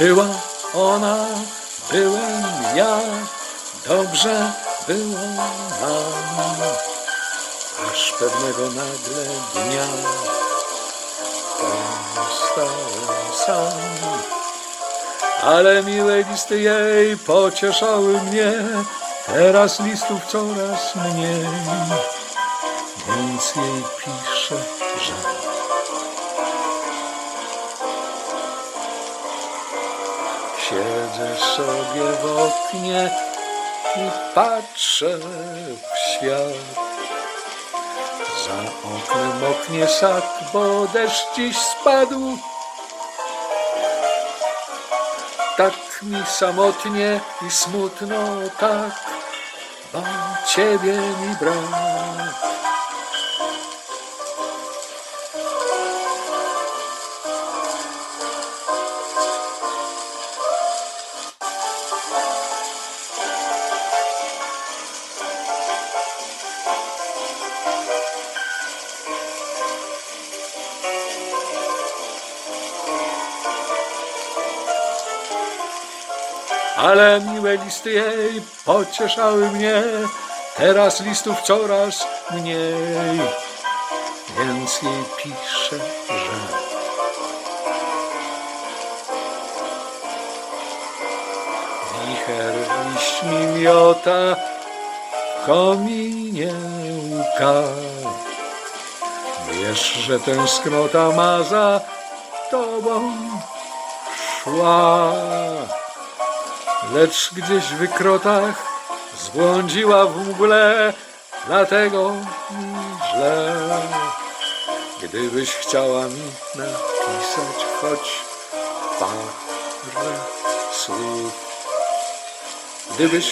Była ona, byłem ja, dobrze było nam. Aż pewnego nagle dnia zostałem sam. Ale miłe listy jej pocieszały mnie, teraz listów coraz mniej, więc jej piszę, że siedzę sobie w oknie i patrzę w świat. Za oknem oknie sad, bo deszcz dziś spadł. Tak mi samotnie i smutno tak, bo ciebie mi brak. Ale miłe listy jej pocieszały mnie, teraz listów coraz mniej, więc jej piszę, że wicher liśćmi miota w kominie łka. Wiesz, że tęsknota ma za tobą szła. Lecz gdzieś w wykrotach zbłądziła w mgle, dlatego źle. Gdybyś chciała mi napisać choć parę słów, gdybyś